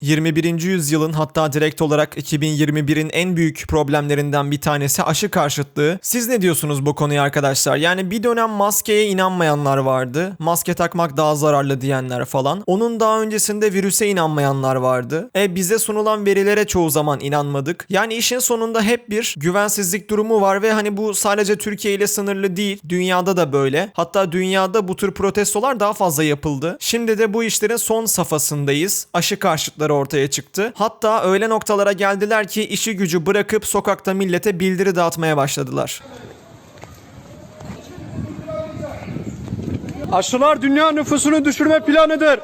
21. yüzyılın hatta direkt olarak 2021'in en büyük problemlerinden bir tanesi aşı karşıtlığı. Siz ne diyorsunuz bu konuya arkadaşlar? Yani bir dönem maskeye inanmayanlar vardı. Maske takmak daha zararlı diyenler falan. Onun daha öncesinde virüse inanmayanlar vardı. E bize sunulan verilere çoğu zaman inanmadık. Yani işin sonunda hep bir güvensizlik durumu var ve hani bu sadece Türkiye ile sınırlı değil. Dünyada da böyle. Hatta dünyada bu tür protestolar daha fazla yapıldı. Şimdi de bu işlerin son safhasındayız. Aşı karşıtları ortaya çıktı. Hatta öyle noktalara geldiler ki işi gücü bırakıp sokakta millete bildiri dağıtmaya başladılar. Aşılar dünya nüfusunu düşürme planıdır.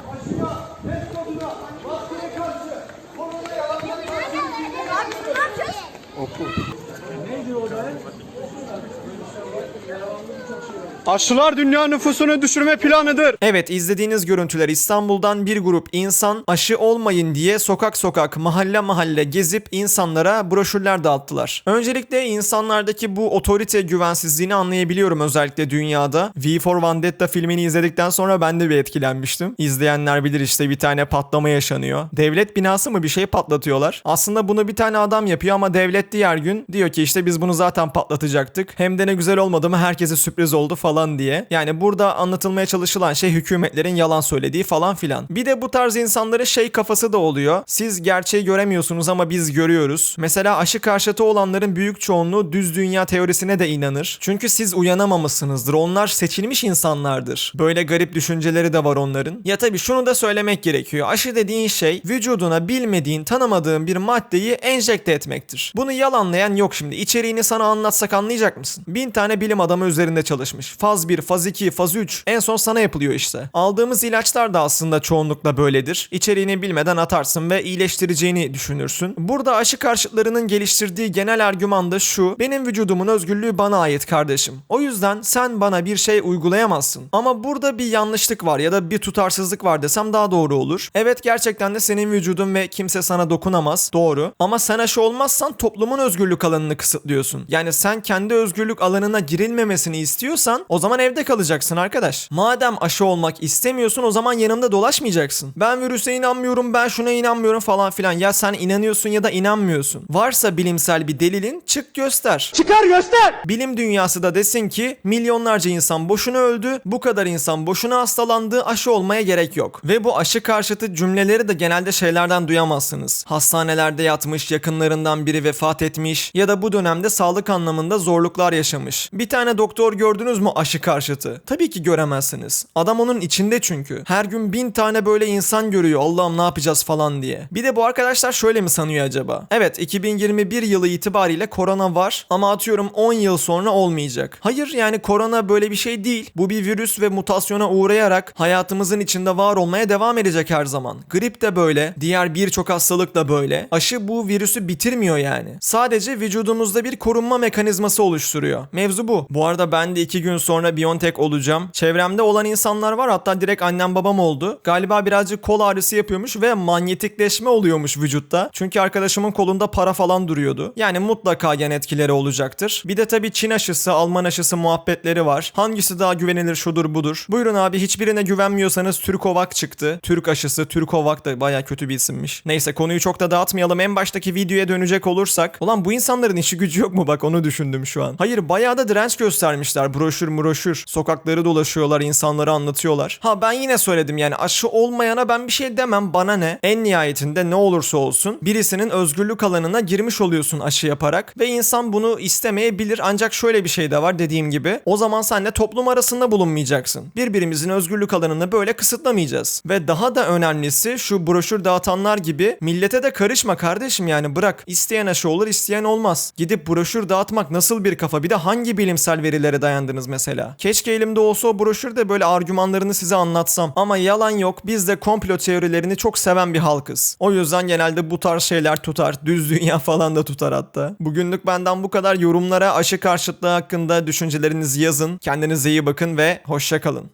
Aşılar dünya nüfusunu düşürme planıdır. Evet izlediğiniz görüntüler İstanbul'dan bir grup insan aşı olmayın diye sokak sokak mahalle mahalle gezip insanlara broşürler dağıttılar. Öncelikle insanlardaki bu otorite güvensizliğini anlayabiliyorum özellikle dünyada. V for Vendetta filmini izledikten sonra ben de bir etkilenmiştim. İzleyenler bilir işte bir tane patlama yaşanıyor. Devlet binası mı bir şey patlatıyorlar. Aslında bunu bir tane adam yapıyor ama devlet diğer gün diyor ki işte biz bunu zaten patlatacaktık. Hem de ne güzel olmadı mı herkese sürpriz oldu falan diye. Yani burada anlatılmaya çalışılan şey hükümetlerin yalan söylediği falan filan. Bir de bu tarz insanların şey kafası da oluyor. Siz gerçeği göremiyorsunuz ama biz görüyoruz. Mesela aşı karşıtı olanların büyük çoğunluğu düz dünya teorisine de inanır. Çünkü siz uyanamamışsınızdır. Onlar seçilmiş insanlardır. Böyle garip düşünceleri de var onların. Ya tabii şunu da söylemek gerekiyor. Aşı dediğin şey vücuduna bilmediğin, tanımadığın bir maddeyi enjekte etmektir. Bunu yalanlayan yok şimdi. İçeriğini sana anlatsak anlayacak mısın? Bin tane bilim adamı üzerinde çalışmış. Faz 1, faz 2, faz 3 en son sana yapılıyor işte. Aldığımız ilaçlar da aslında çoğunlukla böyledir. İçeriğini bilmeden atarsın ve iyileştireceğini düşünürsün. Burada aşı karşıtlarının geliştirdiği genel argüman da şu. Benim vücudumun özgürlüğü bana ait kardeşim. O yüzden sen bana bir şey uygulayamazsın. Ama burada bir yanlışlık var ya da bir tutarsızlık var desem daha doğru olur. Evet gerçekten de senin vücudun ve kimse sana dokunamaz. Doğru. Ama sen aşı olmazsan toplumun özgürlük alanını kısıtlıyorsun. Yani sen kendi özgürlük alanına girilmemesini istiyorsan o zaman evde kalacaksın arkadaş. Madem aşı olmak istemiyorsun o zaman yanımda dolaşmayacaksın. Ben virüse inanmıyorum, ben şuna inanmıyorum falan filan. Ya sen inanıyorsun ya da inanmıyorsun. Varsa bilimsel bir delilin çık göster. Çıkar göster. Bilim dünyası da desin ki milyonlarca insan boşuna öldü, bu kadar insan boşuna hastalandı, aşı olmaya gerek yok. Ve bu aşı karşıtı cümleleri de genelde şeylerden duyamazsınız. Hastanelerde yatmış, yakınlarından biri vefat etmiş ya da bu dönemde sağlık anlamında zorluklar yaşamış. Bir tane doktor gördünüz mü aşı karşıtı? Tabii ki göremezsiniz. Adam onun içinde çünkü. Her gün bin tane böyle insan görüyor Allah'ım ne yapacağız falan diye. Bir de bu arkadaşlar şöyle mi sanıyor acaba? Evet 2021 yılı itibariyle korona var ama atıyorum 10 yıl sonra olmayacak. Hayır yani korona böyle bir şey değil. Bu bir virüs ve mutasyona uğrayarak hayatımızın içinde var olmaya devam edecek her zaman. Grip de böyle, diğer birçok hastalık da böyle. Aşı bu virüsü bitirmiyor yani. Sadece vücudumuzda bir korunma mekanizması oluşturuyor. Mevzu bu. Bu arada ben de 2 gün sonra Biontech olacağım. Çevremde olan insanlar var hatta direkt annem babam oldu. Galiba birazcık kol ağrısı yapıyormuş ve manyetikleşme oluyormuş vücutta. Çünkü arkadaşımın kolunda para falan duruyordu. Yani mutlaka yan etkileri olacaktır. Bir de tabii Çin aşısı, Alman aşısı muhabbetleri var. Hangisi daha güvenilir şudur budur. Buyurun abi hiçbirine güvenmiyorsanız Türkovak çıktı. Türk aşısı, Türkovak da baya kötü bir isimmiş. Neyse konuyu çok da dağıtmayalım. En baştaki videoya dönecek olursak. Ulan bu insanların işi gücü yok mu bak onu düşündüm şu an. Hayır bayağı da direnç göstermişler. Broşür broşür. Sokakları dolaşıyorlar, insanlara anlatıyorlar. Ha ben yine söyledim yani aşı olmayana ben bir şey demem bana ne. En nihayetinde ne olursa olsun birisinin özgürlük alanına girmiş oluyorsun aşı yaparak ve insan bunu istemeyebilir ancak şöyle bir şey de var dediğim gibi. O zaman sen de toplum arasında bulunmayacaksın. Birbirimizin özgürlük alanını böyle kısıtlamayacağız. Ve daha da önemlisi şu broşür dağıtanlar gibi millete de karışma kardeşim yani bırak. İsteyen aşı olur isteyen olmaz. Gidip broşür dağıtmak nasıl bir kafa bir de hangi bilimsel verilere dayandınız mesela? Keşke elimde olsa o broşür de böyle argümanlarını size anlatsam. Ama yalan yok biz de komplo teorilerini çok seven bir halkız. O yüzden genelde bu tarz şeyler tutar. Düz dünya falan da tutar hatta. Bugünlük benden bu kadar yorumlara aşı karşıtlığı hakkında düşüncelerinizi yazın. Kendinize iyi bakın ve hoşça kalın.